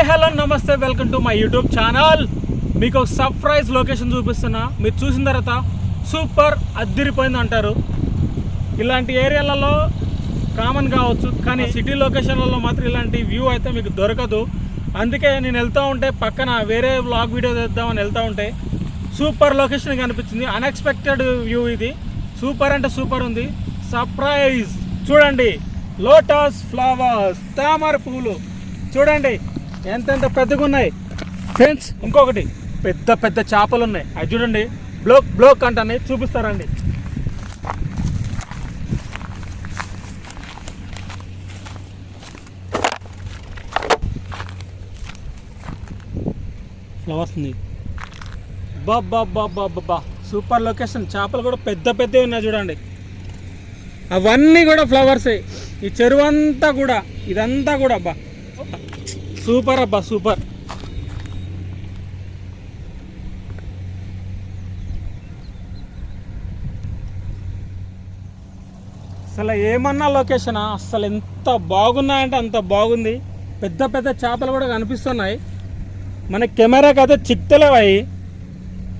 Hi hello namaste welcome to my YouTube channel. మీకు ఒక surprise location చూపిస్తున్నా. మీరు చూసిన తర్వాత సూపర్ అద్దిరిపోయింది అంటారు. ఇలాంటి ఏరియాలలో కామన్ కావచ్చు కానీ సిటీ లొకేషన్లలో మాత్రం ఇలాంటి వ్యూ అయితే మీకు దొరకదు. అందుకే నేను వెళ్తూ ఉంటే పక్కన వేరే వ్లాగ్ వీడియో చేద్దామని వెళ్తూ ఉంటే సూపర్ లొకేషన్ కనిపించింది. అన్ఎక్స్పెక్టెడ్ వ్యూ ఇది. సూపర్ అంటే సూపర్ ఉంది. సర్ప్రైజ్ చూడండి. లోటస్ ఫ్లవర్స్ తామర పువ్వులు చూడండి. ఎంతెంత పెద్దగా ఉన్నాయి? ఫ్రెండ్స్ ఇంకొకటి. పెద్ద పెద్ద చేపలు ఉన్నాయి. అది చూడండి. బ్లోక్ బ్లోక్ అంటానే చూపిస్తారండి. ఫ్లవర్స్ ఉంది సూపర్ లొకేషన్ చేపలు కూడా పెద్ద పెద్దవి ఉన్నాయి చూడండి. అవన్నీ కూడా ఫ్లవర్సే ఈ చెరువు అంతా కూడా ఇదంతా కూడా అబ్బా సూపర్ అబ్బా సూపర్ అసలు ఏమన్నా లొకేషన్ అసలు ఎంత బాగున్నాయంటే అంత బాగుంది. పెద్ద పెద్ద చేపలు కూడా కనిపిస్తున్నాయి. మన కెమెరాకి అయితే చిక్తలేవు అవి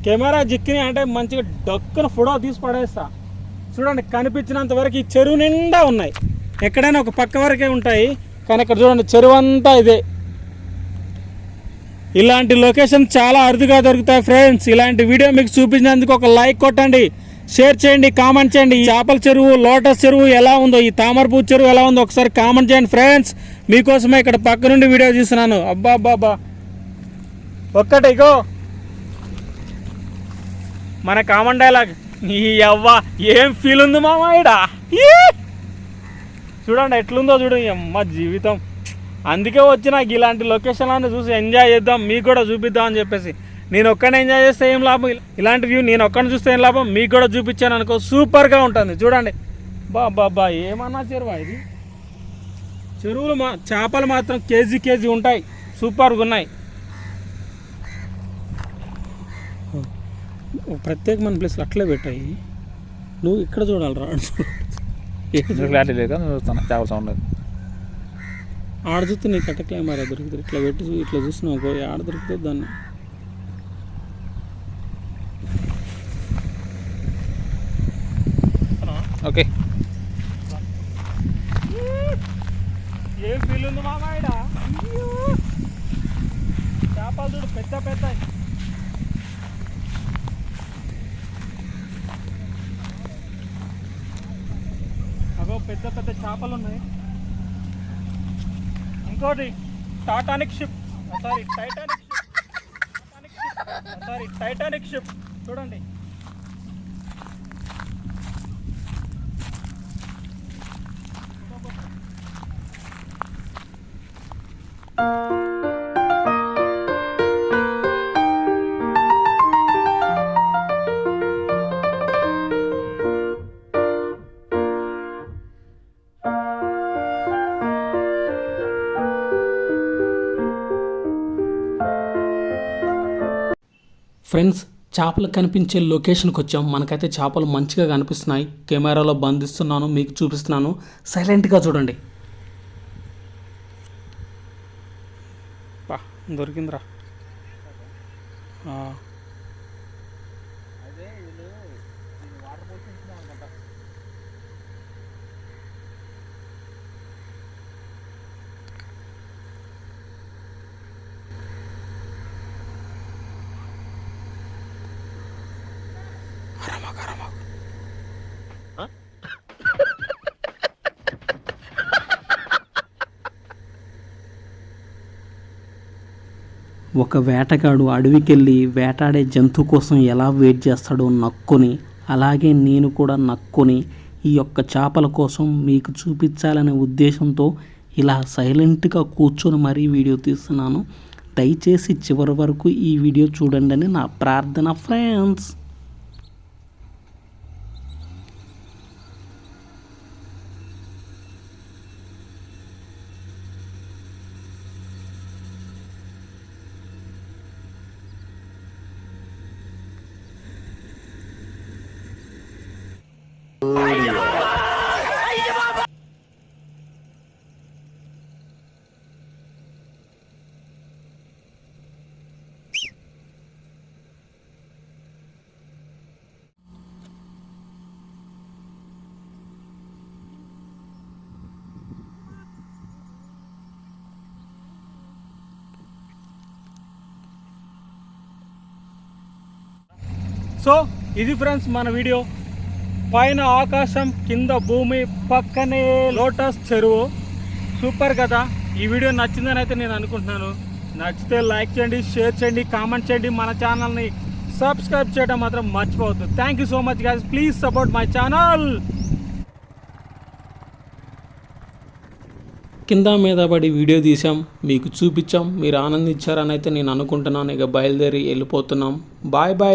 కెమెరా చిక్కినాయి అంటే మంచిగా డక్కున ఫోటో తీసి పడేస్తా. చూడండి కనిపించినంత వరకు ఈ చెరువు నిండా ఉన్నాయి. ఎక్కడైనా ఒక పక్క వరకే ఉంటాయి. కానీ ఇక్కడ చూడండి చెరువు అంతా ఇదే. ఇలాంటి లొకేషన్ చాలా అరుదుగా దొరుకుతాయి ఫ్రెండ్స్. ఇలాంటి వీడియో మీకు చూపించినందుకు ఒక లైక్ కొట్టండి షేర్ చేయండి కామెంట్ చేయండి. ఈ చేపల చెరువు లోటస్ చెరువు ఎలా ఉందో ఈ తామరపూ చెరువు ఎలా ఉందో ఒకసారి కామెంట్ చేయండి ఫ్రెండ్స్. మీకోసమే ఇక్కడ పక్క నుండి వీడియో చూస్తున్నాను. అబ్బా అబ్బా ఒక్కటి ఇగో. మన కామన్ డైలాగ్. ఈ అవ్వా ఏం ఫీల్ ఉంది మామాయిడా చూడండి ఎట్లుందో చూడు అమ్మ జీవితం. అందుకే వచ్చి నాకు ఇలాంటి లొకేషన్లను చూసి ఎంజాయ్ చేద్దాం మీకు కూడా చూపిద్దాం అని చెప్పేసి. నేను ఒక్కనే ఎంజాయ్ చేస్తే ఏం లాభం? ఇలాంటి వ్యూ నేను ఒక్కడిని చూస్తే ఏం లాభం? మీకు కూడా చూపించాను అనుకో సూపర్గా ఉంటుంది. చూడండి. బా బా బా ఏమన్నా చెరువా ఇది? చెరువులు మా చేపలు మాత్రం కేజీ కేజీ ఉంటాయి. సూపర్గా ఉన్నాయి. ప్రత్యేకమైన ప్లేస్లు అట్లే పెట్టాయి. నువ్వు ఇక్కడ చూడాలి రా లేదు? చూస్తాను. చేపల సౌండ్ ఆడ చూస్తే నీకు అట్ట కెమెరా దొరుకుతుంది. ఇట్లా పెట్టి చూ- ఇట్లా చూసినావు అనుకో, ఆడ దొరుకుతుంది దాన్ని. ఓకే. ఏం ఫీల్ ఉంది మామాయిడ చేపలు చూడు పెద్ద పెద్ద. అగో పెద్ద పెద్ద చేపలు ఉన్నాయి. ఇంకోటి Titanic ship. Sorry Titanic ship. Sorry Titanic ship. చూడండి. ఫ్రెండ్స్ చేపలు కనిపించే లొకేషన్కి వచ్చాం. మనకైతే చేపలు మంచిగా కనిపిస్తున్నాయి. కెమెరాలో బంధిస్తున్నాను మీకు చూపిస్తున్నాను. సైలెంట్గా చూడండి. దొరికిందిరా. ఒక వేటగాడు అడవికెళ్ళి వేటాడే జంతువు కోసం ఎలా వెయిట్ చేస్తాడో నక్కుని అలాగే నేను కూడా నక్కుని ఈ యొక్క చేపల కోసం మీకు చూపించాలనే ఉద్దేశంతో ఇలా సైలెంట్గా కూర్చొని మరీ వీడియో తీస్తున్నాను. దయచేసి చివరి వరకు ఈ వీడియో చూడండి అని నా ప్రార్థన friends. So, easy friends, my video. పైన ఆకాశం కింద భూమి పక్కనే లోటస్ చెరువు. సూపర్ కదా? ఈ వీడియో నచ్చిందని అయితే నేను అనుకుంటున్నాను. నచ్చితే లైక్ చేయండి షేర్ చేయండి కామెంట్ చేయండి. మన ఛానల్ని సబ్స్క్రైబ్ చేయడం మాత్రం మర్చిపోవద్దు. Thank you so much guys please support my channel కింద మీద పడి వీడియో తీసాం మీకు చూపించాం మీరు ఆనందించారని అయితే నేను అనుకుంటున్నాను. ఇక బయలుదేరి వెళ్ళిపోతున్నాం. Bye bye